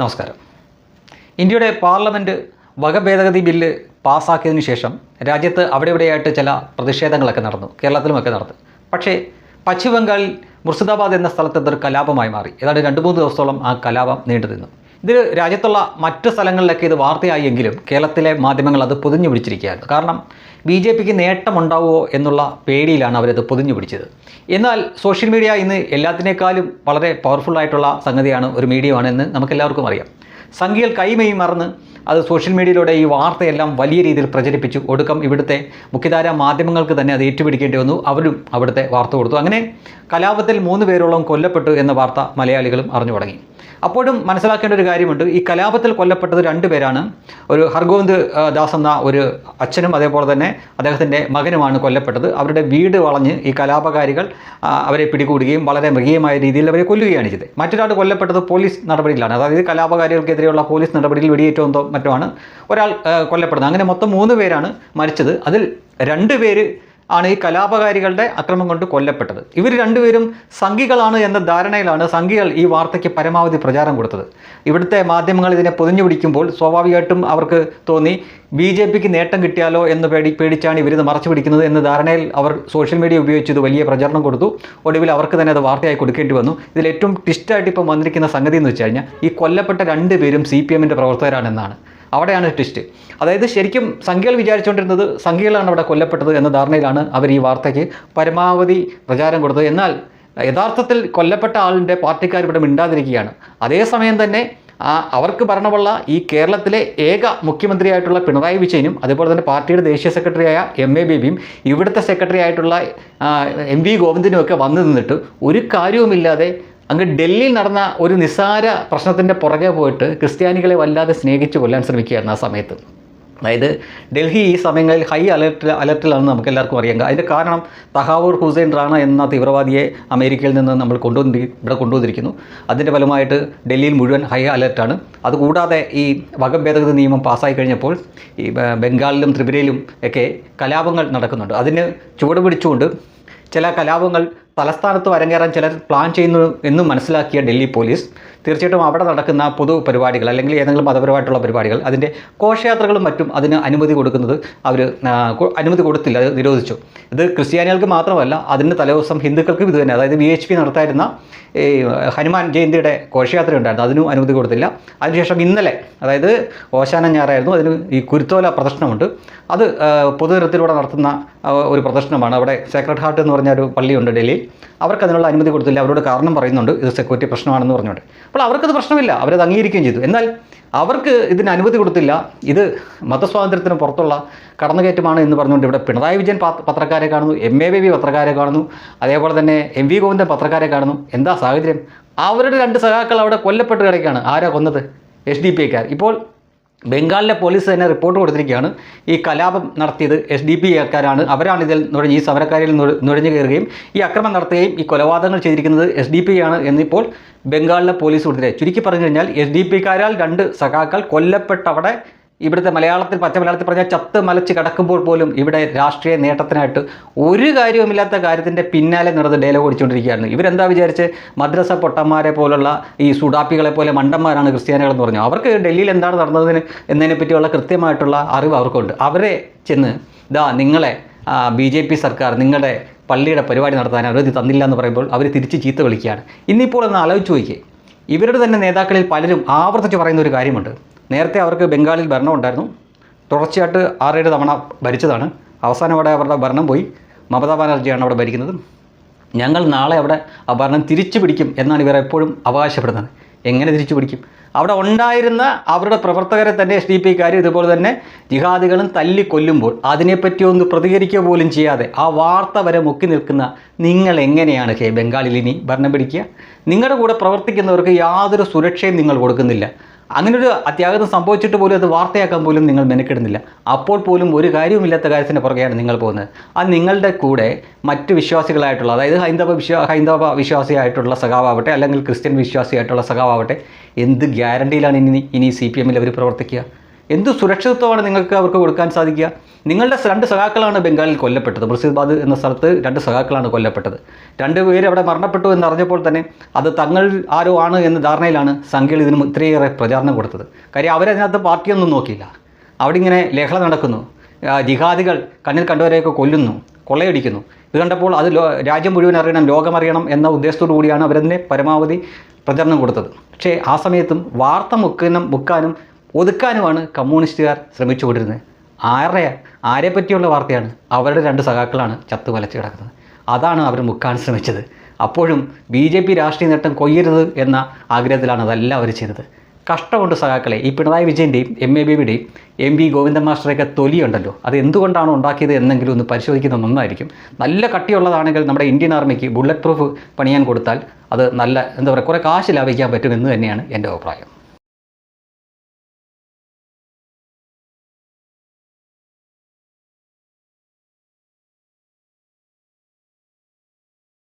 നമസ്കാരം. ഇന്ത്യയുടെ parliament വകഭേദഗതി bill പാസ്സാക്കിയതിനു ശേഷം രാജ്യത്ത് അവിടെ ഇവിടെയായിട്ട് ചില പ്രതിഷേധങ്ങളൊക്കെ നടന്നു കേരളത്തിലുമൊക്കെ നടന്നു. പക്ഷേ പശ്ചിമബംഗാളിൽ മുർഷിദാബാദ് എന്ന സ്ഥലത്ത് ഇതൊരു കലാപമായി മാറി. ഏതാണ്ട് രണ്ട് മൂന്ന് ദിവസത്തോളം ആ കലാപം നീണ്ടു നിന്നു ഇത് രാജ്യത്തുള്ള മറ്റ് സ്ഥലങ്ങളിലൊക്കെ ഇത് വാർത്തയായെങ്കിലും കേരളത്തിലെ മാധ്യമങ്ങൾ അത് പൊതിഞ്ഞു പിടിച്ചിരിക്കുകയാണ്. കാരണം ബി ജെ പിക്ക് നേട്ടമുണ്ടാവുമോ എന്നുള്ള പേടിയിലാണ് അവരത് പൊതിഞ്ഞു പിടിച്ചത്. എന്നാൽ സോഷ്യൽ മീഡിയ ഇന്ന് എല്ലാത്തിനേക്കാളും വളരെ പവർഫുൾ ആയിട്ടുള്ള സംഗതിയാണ് ഒരു മീഡിയമാണെന്ന് നമുക്കെല്ലാവർക്കും അറിയാം. സംഖ്യകൾ കൈമയും മറന്ന് അത് സോഷ്യൽ മീഡിയയിലൂടെ ഈ വാർത്തയെല്ലാം വലിയ രീതിയിൽ പ്രചരിപ്പിച്ചു. ഒടുക്കം ഇവിടുത്തെ മുഖ്യധാര മാധ്യമങ്ങൾക്ക് തന്നെ അത് ഏറ്റുപിടിക്കേണ്ടി വന്നു. അവരും അവിടുത്തെ വാർത്ത കൊടുത്തു. അങ്ങനെ കലാപത്തിൽ മൂന്ന് പേരോളം കൊല്ലപ്പെട്ടു എന്ന വാർത്ത മലയാളികളും അറിഞ്ഞു തുടങ്ങി. അപ്പോഴും മനസ്സിലാക്കേണ്ട ഒരു കാര്യമുണ്ട്. ഈ കലാപത്തിൽ കൊല്ലപ്പെട്ടത് രണ്ട് പേരാണ്. ഒരു ഹർഗോവിന്ദ് ദാസ് എന്ന ഒരു അച്ഛനും അതേപോലെ തന്നെ അദ്ദേഹത്തിന്റെ മകനുമാണ് കൊല്ലപ്പെട്ടത്. അവരുടെ വീട് വളഞ്ഞ് ഈ കലാപകാരികൾ അവരെ പിടികൂടുകയും വളരെ മൃഗീയമായ രീതിയിൽ അവരെ കൊല്ലുകയാണ് ചെയ്തത്. മറ്റൊരാൾ കൊല്ലപ്പെട്ടത് പോലീസ് നടപടിയിലാണ്. അതായത് കലാപകാരികൾക്കെതിരെയുള്ള പോലീസ് നടപടിയിൽ വെടിയേറ്റോ എന്തോ മറ്റോ ആണ് ഒരാൾ കൊല്ലപ്പെടുന്നത്. അങ്ങനെ മൊത്തം മൂന്ന് പേരാണ് മരിച്ചത്. അതിൽ രണ്ട് പേര് ആണ് ഈ കലാപകാരികളുടെ അക്രമം കൊണ്ട് കൊല്ലപ്പെട്ടത്. ഇവർ രണ്ടുപേരും സംഘികളാണ് എന്ന ധാരണയിലാണ് സംഘികൾ ഈ വാർത്തയ്ക്ക് പരമാവധി പ്രചാരം കൊടുത്തത്. ഇവിടുത്തെ മാധ്യമങ്ങൾ ഇതിനെ പൊതിഞ്ഞു പിടിക്കുമ്പോൾ സ്വാഭാവികമായിട്ടും അവർക്ക് തോന്നി ബി ജെ പിക്ക് നേട്ടം കിട്ടിയാലോ എന്ന് പേടി പേടിച്ചാണ് ഇവരിത് മറച്ചു പിടിക്കുന്നത് എന്ന ധാരണയിൽ അവർ സോഷ്യൽ മീഡിയ ഉപയോഗിച്ച് ഇത് വലിയ പ്രചരണം കൊടുത്തു. ഒടുവിൽ അവർക്ക് തന്നെ അത് വാർത്തയായി കൊടുക്കേണ്ടി വന്നു. ഇതിൽ ഏറ്റവും ട്വിസ്റ്റായിട്ട് ഇപ്പം വന്നിരിക്കുന്ന സംഗതി എന്ന് വെച്ച് കഴിഞ്ഞാൽ ഈ കൊല്ലപ്പെട്ട രണ്ട് പേരും സി പി എമ്മിന്റെ പ്രവർത്തകരാണെന്നാണ്. അവിടെയാണ് ട്വിസ്റ്റ് അതായത് ശരിക്കും സംഖ്യകൾ വിചാരിച്ചുകൊണ്ടിരുന്നത് സംഖ്യകളാണ് അവിടെ കൊല്ലപ്പെട്ടത് എന്ന ധാരണയിലാണ് അവർ ഈ വാർത്തയ്ക്ക് പരമാവധി പ്രചാരം കൊടുത്തത്. എന്നാൽ യഥാർത്ഥത്തിൽ കൊല്ലപ്പെട്ട ആളിന്റെ പാർട്ടിക്കാർ ഇവിടെ മിണ്ടാതിരിക്കുകയാണ്. അതേസമയം തന്നെ അവർക്ക് ഭരണമുള്ള ഈ കേരളത്തിലെ ഏക മുഖ്യമന്ത്രിയായിട്ടുള്ള പിണറായി വിജയനും അതുപോലെ തന്നെ പാർട്ടിയുടെ ദേശീയ സെക്രട്ടറിയായ എം എ ബേബിയും ഇവിടുത്തെ സെക്രട്ടറി ആയിട്ടുള്ള എം വി ഗോവിന്ദനും ഒക്കെ വന്നു നിന്നിട്ട് ഒരു കാര്യവുമില്ലാതെ അങ്ങ് ഡൽഹിയിൽ നടന്ന ഒരു നിസ്സാര പ്രശ്നത്തിന്റെ പുറകെ പോയിട്ട് ക്രിസ്ത്യാനികളെ വല്ലാതെ സ്നേഹിച്ച് കൊല്ലാൻ ശ്രമിക്കുകയായിരുന്നു ആ സമയത്ത്. അതായത് ഡൽഹി ഈ സമയങ്ങളിൽ ഹൈ അലർട്ട് അലർട്ടിലാണെന്ന് നമുക്ക് എല്ലാവർക്കും അറിയാം. അതിന്റെ കാരണം തഹാവൂർ ഹുസൈൻ റാണ എന്ന തീവ്രവാദിയെ അമേരിക്കയിൽ നിന്ന് നമ്മൾ കൊണ്ടുവന്നി ഇവിടെ കൊണ്ടുവന്നിരിക്കുന്നു. അതിന്റെ ഫലമായിട്ട് ഡൽഹിയിൽ മുഴുവൻ ഹൈ അലർട്ടാണ്. അതുകൂടാതെ ഈ വകഭേദഗതി നിയമം പാസ്സായി കഴിഞ്ഞപ്പോൾ ഈ ബംഗാളിലും ത്രിപുരയിലും ഒക്കെ കലാപങ്ങൾ നടക്കുന്നുണ്ട്. അതിന് ചുവട് പിടിച്ചുകൊണ്ട് ചില കലാപങ്ങൾ തലസ്ഥാനത്ത് വരങ്ങേറാൻ ചിലർ പ്ലാൻ ചെയ്യുന്നു എന്നും മനസ്സിലാക്കിയ ഡൽഹി പോലീസ് തീർച്ചയായിട്ടും അവിടെ നടക്കുന്ന പൊതു പരിപാടികൾ അല്ലെങ്കിൽ ഏതെങ്കിലും മതപരമായിട്ടുള്ള പരിപാടികൾ അതിന്റെ ഘോഷയാത്രകളും മറ്റും അതിന് അനുമതി കൊടുക്കുന്നത് അവർ അനുമതി കൊടുത്തില്ല അത് നിരോധിച്ചു. ഇത് ക്രിസ്ത്യാനികൾക്ക് മാത്രമല്ല അതിന് തലേദിവസം ഹിന്ദുക്കൾക്കും ഇത് തന്നെ. അതായത് വി എച്ച് പി നടത്തായിരുന്ന ഈ ഹനുമാൻ ജയന്തിയുടെ ഘോഷയാത്ര ഉണ്ടായിരുന്നു. അതിനും അനുമതി കൊടുത്തില്ല. അതിനുശേഷം ഇന്നലെ അതായത് ഓശാന ഞായറായിരുന്നു. അതിന് ഈ കുരുത്തോല പ്രദർശനമുണ്ട്. അത് പൊതുതരത്തിലൂടെ നടത്തുന്ന ഒരു പ്രദർശനമാണ്. അവിടെ സേക്രഡ് ഹാർട്ട് എന്ന് പറഞ്ഞ ഒരു പള്ളിയുണ്ട് ഡൽഹിയിൽ. അവർക്ക് അതിനുള്ള അനുമതി കൊടുത്തില്ല. അവരോട് കാരണം പറയുന്നുണ്ട്. ഇത് സെക്യൂരിറ്റി പ്രശ്നമാണെന്ന് പറഞ്ഞുകൊണ്ട്. അപ്പോൾ അവർക്കത് പ്രശ്നമില്ല. അവരത് അംഗീകരിക്കുകയും ചെയ്തു. എന്നാൽ അവർക്ക് ഇതിന് അനുമതി കൊടുത്തില്ല. ഇത് മതസ്വാതന്ത്ര്യത്തിന് പുറത്തുള്ള കടന്നുകയറ്റമാണ് എന്ന് പറഞ്ഞുകൊണ്ട് ഇവിടെ പിണറായി വിജയൻ പത്രക്കാരെ കാണുന്നു. എം എ ബി പത്രക്കാരെ കാണുന്നു. അതേപോലെ തന്നെ എം വി ഗോവിന്ദൻ പത്രക്കാരെ കാണുന്നു. എന്താ സാഹചര്യം? അവരുടെ രണ്ട് സഹാക്കൾ അവിടെ കൊല്ലപ്പെട്ട് കിടക്കുകയാണ്. ആരാ കൊന്നത്? എസ് ഡി പി ഐക്കാർ. ഇപ്പോൾ ബംഗാളിലെ പോലീസ് തന്നെ റിപ്പോർട്ട് കൊടുത്തിരിക്കുകയാണ്. ഈ കലാപം നടത്തിയത് എസ് ഡി പി ആൾക്കാരാണ്. അവരാണ് ഇതിൽ നുഴഞ്ഞ് ഈ സമരക്കാരിൽ നുഴ- നുഴഞ്ഞു കയറുകയും ഈ അക്രമം നടത്തുകയും ഈ കൊലപാതകങ്ങൾ ചെയ്തിരിക്കുന്നത് എസ് ഡി പി ആണ് എന്നിപ്പോൾ ബംഗാളിലെ പോലീസ് കൊടുത്തിരിക്കുക ചുരുക്കി പറഞ്ഞു കഴിഞ്ഞാൽ എസ് ഡി പിക്കാരാൽ രണ്ട് സഖാക്കൾ കൊല്ലപ്പെട്ടവിടെ ഇവിടുത്തെ മലയാളത്തിൽ പച്ച മലയാളത്തിൽ പറഞ്ഞാൽ ചത്ത് മലച്ച് കിടക്കുമ്പോൾ പോലും ഇവിടെ രാഷ്ട്രീയ നേട്ടത്തിനായിട്ട് ഒരു കാര്യവുമില്ലാത്ത കാര്യത്തിന്റെ പിന്നാലെ നടന്ന് ഡയലോഗ് ഓടിച്ചുകൊണ്ടിരിക്കുകയാണ്. ഇവരെന്താ വിചാരിച്ച്? മദ്രസ പൊട്ടന്മാരെ പോലുള്ള ഈ സുഡാപ്പികളെ പോലെ മണ്ടന്മാരാണ് ക്രിസ്ത്യാനികളെന്ന് പറഞ്ഞു? അവർക്ക് ഡൽഹിയിൽ എന്താണ് നടന്നതിന് എന്നതിനെ പറ്റിയുള്ള കൃത്യമായിട്ടുള്ള അറിവ് അവർക്കുണ്ട്. അവരെ ചെന്ന് ഇതാ നിങ്ങളെ ബി ജെ പി സർക്കാർ നിങ്ങളുടെ പള്ളിയുടെ പരിപാടി നടത്താൻ അനുമതി തന്നില്ല എന്ന് പറയുമ്പോൾ അവർ തിരിച്ച് ചീത്ത വിളിക്കുകയാണ്. ഇന്നിപ്പോൾ ഒന്ന് ആലോചിച്ച് നോക്കിയേ. ഇവരുടെ തന്നെ നേതാക്കളിൽ പലരും ആവർത്തിച്ച് പറയുന്ന ഒരു കാര്യമുണ്ട്. നേരത്തെ അവർക്ക് ബംഗാളിൽ ഭരണം ഉണ്ടായിരുന്നു. തുടർച്ചയായിട്ട് ആറേഴ് തവണ ഭരിച്ചതാണ്. അവസാനം അവിടെ അവരുടെ ഭരണം പോയി. മമതാ ബാനർജിയാണ് അവിടെ ഭരിക്കുന്നത്. ഞങ്ങൾ നാളെ അവിടെ ആ ഭരണം തിരിച്ചു പിടിക്കും എന്നാണ് ഇവർ എപ്പോഴും അവകാശപ്പെടുന്നത്. എങ്ങനെ തിരിച്ചു പിടിക്കും? അവിടെ ഉണ്ടായിരുന്ന അവരുടെ പ്രവർത്തകരെ തന്നെ എസ് ഡി പിക്കാർ ഇതുപോലെ തന്നെ ജിഹാദികളും തല്ലി കൊല്ലുമ്പോൾ അതിനെപ്പറ്റി ഒന്ന് പ്രതികരിക്കുക പോലും ചെയ്യാതെ ആ വാർത്ത വരെ മുക്കി നിൽക്കുന്ന നിങ്ങൾ എങ്ങനെയാണ് ഹേ ബംഗാളിൽ ഇനി ഭരണം പിടിക്കുക? നിങ്ങളുടെ കൂടെ പ്രവർത്തിക്കുന്നവർക്ക് യാതൊരു സുരക്ഷയും നിങ്ങൾ കൊടുക്കുന്നില്ല. അങ്ങനെ ഒരു അത്യാഘാതം സംഭവിച്ചിട്ട് പോലും അത് വാർത്തയാക്കാൻ പോലും നിങ്ങൾ മെനക്കെടുന്നില്ല. അപ്പോൾ പോലും ഒരു കാര്യവുമില്ലാത്ത കാര്യത്തിന്റെ പുറകെയാണ് നിങ്ങൾ പോകുന്നത്. അത് നിങ്ങളുടെ കൂടെ മറ്റ് വിശ്വാസികളായിട്ടുള്ള അതായത് ഹൈന്ദവ വിശ്വാ ഹൈന്ദവ വിശ്വാസിയായിട്ടുള്ള സഖാവാവട്ടെ അല്ലെങ്കിൽ ക്രിസ്ത്യൻ വിശ്വാസിയായിട്ടുള്ള സഖാവാവട്ടെ എന്ത് ഗ്യാരണ്ടിയിലാണ് ഇനി ഇനി സി പി എമ്മിൽ അവർ പ്രവർത്തിക്കുക? എന്ത് സുരക്ഷിതത്വമാണ് നിങ്ങൾക്ക് അവർക്ക് കൊടുക്കാൻ സാധിക്കുക? നിങ്ങളുടെ രണ്ട് സഖാക്കളാണ് ബംഗാളിൽ കൊല്ലപ്പെട്ടത്. മുർഷിദാബാദ് എന്ന സ്ഥലത്ത് രണ്ട് സഖാക്കളാണ് കൊല്ലപ്പെട്ടത്. രണ്ട് പേര് അവിടെ മരണപ്പെട്ടു എന്നറിഞ്ഞപ്പോൾ തന്നെ അത് തങ്ങൾ ആരോ ആണ് എന്ന ധാരണയിലാണ് സംഖ്യകൾ ഇതിന് ഇത്രയേറെ പ്രചാരണം കൊടുത്തത്. കാര്യം അവരതിനകത്ത് പാർട്ടിയൊന്നും നോക്കിയില്ല. അവിടെ ഇങ്ങനെ ലഹള നടക്കുന്നു. ജിഹാദികൾ കണ്ണിൽ കണ്ടവരെയൊക്കെ കൊല്ലുന്നു കൊള്ളയടിക്കുന്നു. ഇത് കണ്ടപ്പോൾ അത് ലോ രാജ്യം മുഴുവൻ അറിയണം ലോകമറിയണം എന്ന ഉദ്ദേശത്തോടു കൂടിയാണ് അവരതിനെ പരമാവധി പ്രചരണം കൊടുത്തത്. പക്ഷേ ആ സമയത്തും വാർത്ത മുക്കാനും മുക്കാനും ഒതുക്കാനുമാണ് കമ്മ്യൂണിസ്റ്റുകാർ ശ്രമിച്ചുകൊണ്ടിരുന്നത് ആരെ ആരെ പറ്റിയുള്ള വാർത്തയാണ് അവരുടെ രണ്ട് സഖാക്കളാണ് ചത്തു വലച്ച് കിടക്കുന്നത്. അതാണ് അവർ മുക്കാൻ ശ്രമിച്ചത്. അപ്പോഴും ബി ജെ പി രാഷ്ട്രീയ നേട്ടം കൊയ്യരുത് എന്ന ആഗ്രഹത്തിലാണ് അതെല്ലാം അവർ ചെയ്തത്. കഷ്ടമുണ്ട് സഖാക്കളെ. ഈ പിണറായി വിജയന്റെയും എം എ ബിയുടെയും എം ബി ഗോവിന്ദൻ മാസ്റ്ററൊക്കെ തൊലിയുണ്ടല്ലോ. അത് എന്തുകൊണ്ടാണ് ഉണ്ടാക്കിയത് എന്നെങ്കിലും ഒന്ന് പരിശോധിക്കുന്നത് നന്നായിരിക്കും. നല്ല കട്ടിയുള്ളതാണെങ്കിൽ നമ്മുടെ ഇന്ത്യൻ ആർമിക്ക് ബുള്ളറ്റ് പ്രൂഫ് പണിയാൻ കൊടുത്താൽ അത് നല്ല എന്താ പറയുക കുറേ കാശ് ലാഭിക്കാൻ പറ്റുമെന്ന് തന്നെയാണ് എന്റെ അഭിപ്രായം.